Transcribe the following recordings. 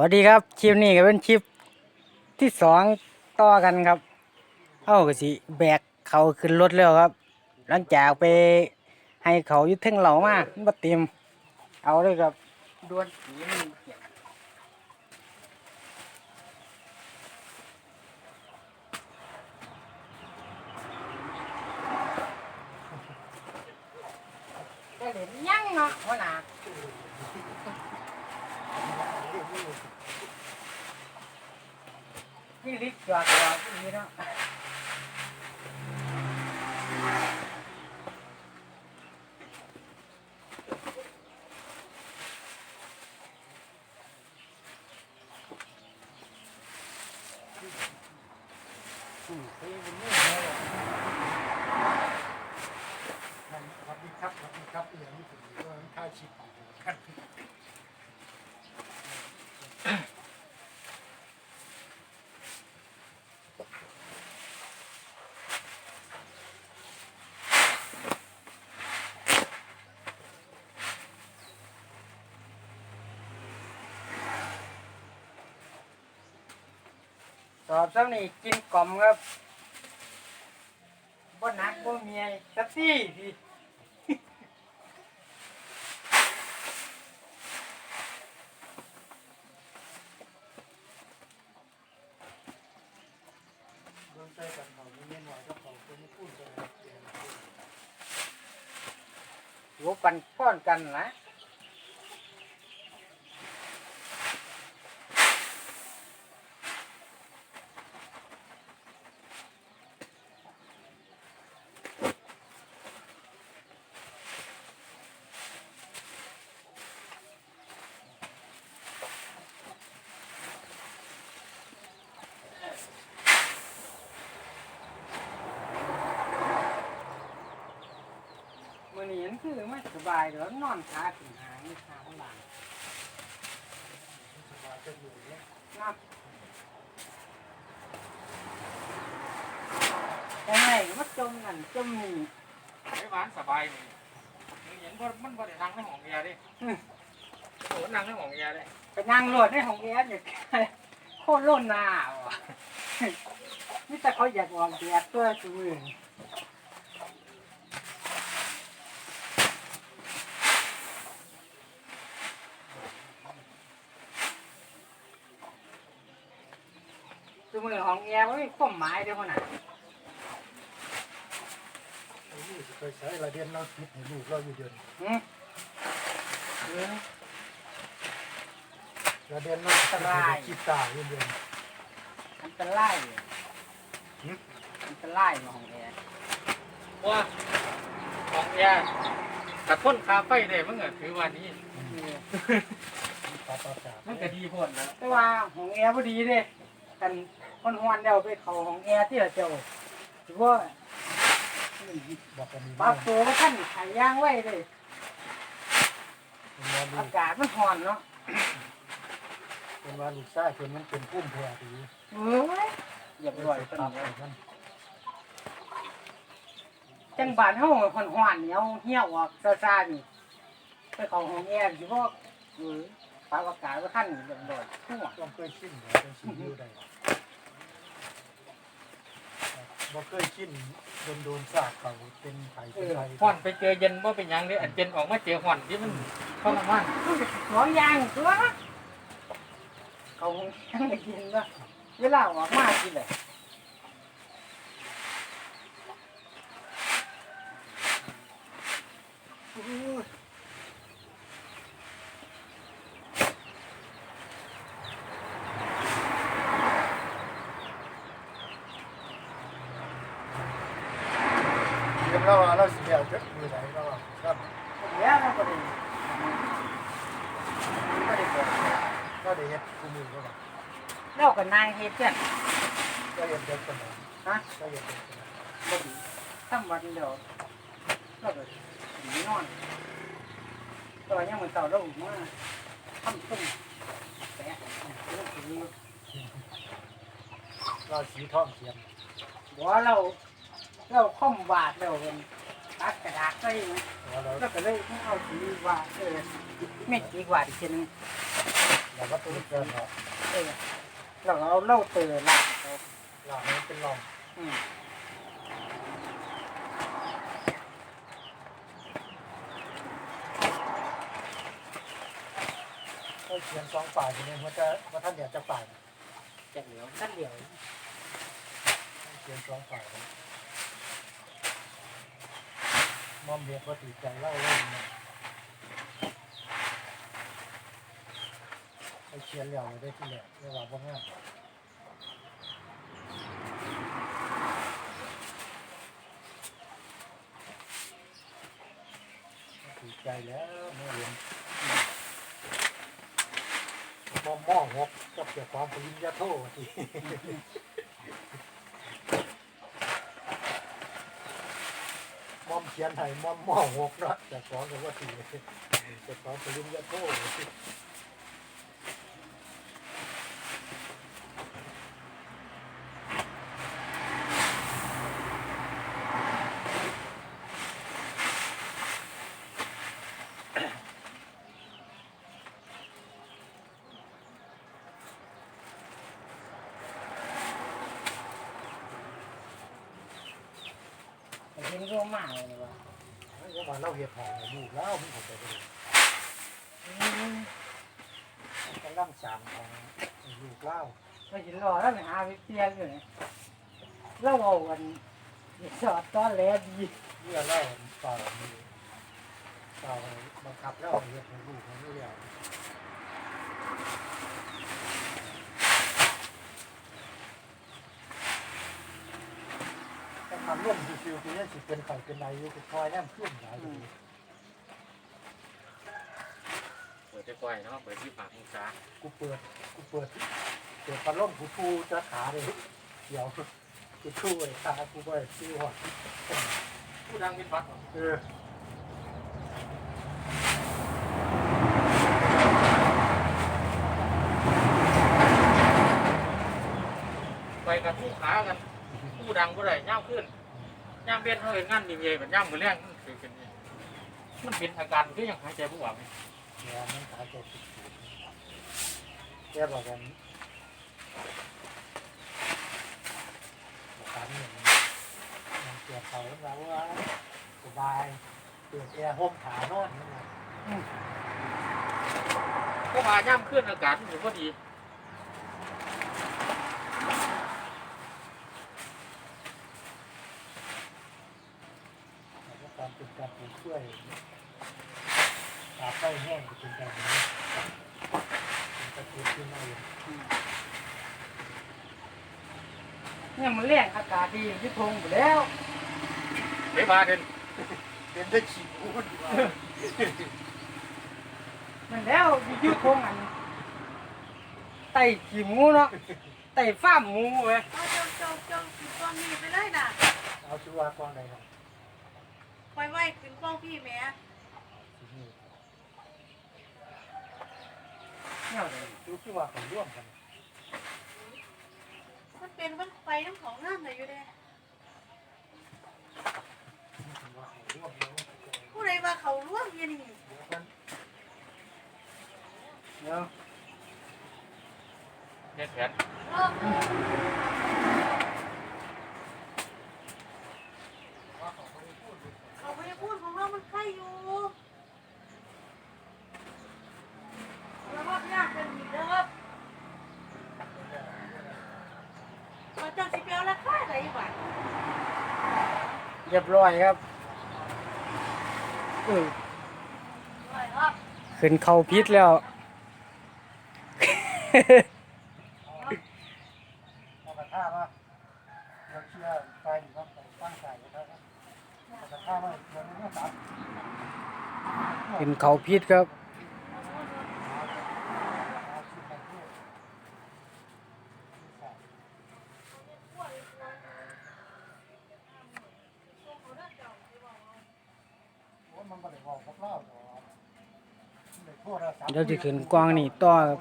วัสดีครับคลิปนี้ก็เป็นคลิปที่สองต่อกันครับ เอากสิแบกเขาขึ้นรถแล้วครับ หลังจากไปให้เขายึดเท่งเหล่ามามันบ่เต็มเอาเลยครับดวนสีมันเปียกก็เห็นยังเนาะหัวหน้า ลิกจอดจอดนี่เนาะ สวัสดีครับสวัสดีครับอย่างนี้ผมก็ค่าชิปกัน สอบซ้ำนี่กินกล่อมครับบ่หนักบ่เมียสักที่ทีโดนใจกันเขาไม่หน่อยก็เขาคนไม่พูดกันหัวปันป้อนกันนะ มื่ อนี้มันคือไม่สบายเดี๋ยวนอนขาถึงหางนี่ขาข้างหลังสบายจะอยู่เนี่ยนะยังไงก็มาจมนั่นจมนี่ไอ้หวานสบายนี่มึงเห็นบ่มันบ่ได้นั่งในห้องเมียดิโอ้นั่งในห้องเมียดิไปนั่งโหลดในของแอร์อยู่โคตรโลนหน้าว่ะนี่แต่เขาอยากออกแบบตัวสูง มือของแอร์ไม่มีความหมายเดียวขนาดนี่เคยใช้ระเดียนเราคิดให้ลูกเราอยู่เดือนหืมเออระเดียนเราคิดตาอยู่เดือนอันตรายอยู่อันตรายอยู่ของแอร์ว่าห้องเมียกระท้นคาไฟได้มึงก็ถือว่านี้ตาตาตามันก็ดีโพดนะแต่ว่าของแอร์พอดีเลย กันคนฮวนเดียวไปเขาของแอร์ที่เราเจ้าถือว่าบอกกันนี้ปรับตัวท่านขายย่างไว้เลยเป็นว่าลูอากกาศมันห่อนเนาะเป็นว่าลูกชายคนนั้นเป็นพุ่มแพรดีเอ้ยอย่าไปปลอยล่ต้นตับนี้มันจังบานเฮาห่อนห่อนเหนียวเหี่ยวออกซาซานี่ไปเขาของแอร์สิพวกเออ ปรับอากาศว่าท่านอย่าไปลอยทั่วต้องเคยชินเป็นชินอยู่ได้บ่เคยชินโดนโดนสากเขาเป็นไผ่เป็นไผ่ห่อนไปเจอเย็นบ่เป็นยังเด้อันเย็นออกมาเจอห่อนที่มันทรมานมันก็สองอย่างตัวเขาคงยังได้กินเนาะเวลาออกมากินเลย เดี๋ยวเราเราเสียจะอยู่ไหนเราครับเดี๋ยวเราก็ได้ก็ได้บอกก็ได้เฮ็ดคู่มือก็ว่าเราก็นางเฮ็ดกันก็เฮ็ดเด็กคนนั้นฮะก็เฮ็ดเด็กคนนั้นบ่ดีทำวันเดียวเราก็หนีนอนตอนยังมันเต่าเรามาทำตุ้มแปะเรื่องนี้เราสีทองเขียนบอกว่าเรา เราคอมวาดเราเป็นตัดกระดาษใส่ไหมเราแล้วก็เลยเอาสีวาดเออไม่สีวาดอีกทีหนึงเราก็ตัวมีนี้เกินเหรอเออแล้วก็เอาเหล่าเตอลาดครับหลังนี้เป็นลองอืมก็เขียนสองฝ่ายทีนี้มันจะว่าท่านอยากจะฝ่ายแจกเหลียวสั้นเหลียวเขียนสองฝ่ายนะ มอมเรียกว่าตีใจเล่าเล่นะไอ้เขียนแล้วได้ที่แหลกเรียกว่าบ่งามตีใจแล้วเมื่อเรียนมอมม่อหกกับเกี่ยวกับปริญญาโทที่ มอมเขียนให้มอมม่อหกเนาะแต่สอนกันว่าสี่แต่สอนปริญญาโท ไอ้ที่นี่ก็มาเลยว่ะเพราะว่าเราเห็ดหอมอยู่แล้วมันเข้าใจกันเลยอืมกำลังสามของลูกเล่าไปกินรอแล้วไปหาไปเตียงอยู่เนี่ยเราเอากันสอดตอนแรกดีเมื่อเล่าเปล่ามีเปล่าบังคับเล่าเห็ดให้ลูกให้ลูกแล้ว แต่ความร่วมฟิวๆคือเนี่สิเป็นไข่เป็นในอยู่คอคอยแนมขึ้นหลายอยู่เปิดจะก้อยเนาะเปิดที่ปากองศากูเปิดกูเปิดเปิดพัดลมกูทูจะขาเลยเดี๋ยวกูทูไอ้ขากูไปซิวหัวผู้ดังมิดวัดเออไปกับผู้ขากัน ผู้ดังก็ได้ย่างขึ้นย่างเบี้ยนเฮ้ยงานดีเย่แบบย่างมือแรงมันคือกันนี่มันเป็นอาการที่ยังหายใจไม่ออกเดี๋ยวมันขาจะติดแกบอกกันบอกกันอย่างนี้มันเกี่ยวเขาแล้วว่าสบายเปิดแอร์ห้องขานอนนี่นะก็มาย่างขึ้นอากาศมันถือว่าดี แล้ว ก็การป็นการปลูกช่วยตาไส้แห้งก็เป็นการนี้เป็นการปลูกขึ้นมาเองเนี่ยมันแรงอากาศดีที่ทงไปแล้วเดี๋ยวมาเดินเป็นได้ขี้พูดว่ามันแล้วยู่ที่ทงอันไต่ขี้หมูเนาะไต่ฟ้ามหมูเว้ยเอาจงจงจงขึ้นกล้องนี่ไปเลยนะเอาชัวร์ก่อนเลยครับ ไว้ไว้ขึ้นกล้องพี่แหม่ที่นี่เนี่ยเลยดูที่ว่าเขาร่วมกันมันเป็นมันไปน้ำของงามเลยอยู่เด้ที่ว่าเขาร่วมแล้วผู้ใดว่าเขาร่วมอยังนี่มันเดี๋ยวเนี่ยแผน เออ ว่าเขาไม่ได้พูด เขาไม่ได้พูดของเรามันใครอยู่แล้วว่ายากกันอีกแล้วครับมาจังสิเปียวราคาไหนบ้าง เรียบร้อยครับเออร้อยครับขึ้นเขาพิษแล้ว เอากระท่ามาเราเชื่อไฟอยู่ครับไปตั้งใจกระท่าครับเอากระท่ามาเดี๋ยวนี้ก็ตัด ขึ้นเขาพิษครับ เอาชิ้นไปเพื่อโอ้ยมันบ่ได้บอกกับเราหรอกมันได้โทรศัพท์ เดี๋ยวจะขึ้นกวางนี่ต่อครับ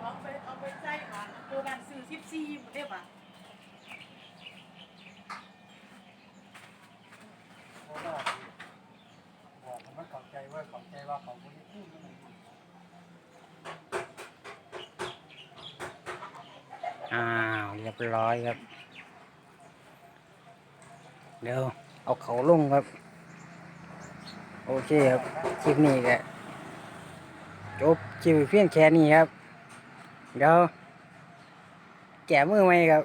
เอาไปเอาไปใส่หวานตัวนั้นซื้อสิบสี่หมดได้ปะเพราะว่าบอกใจว่าขอบใจว่าเขาคนนี้พูดมันอ้าวเรียบร้อยครับเดี๋ยว เอาเขาลงครับ โอเคครับคลิปนี้ก็จบคลิปเพียงแค่นี้ครับ เดี๋ยวแกะมือไหมครับ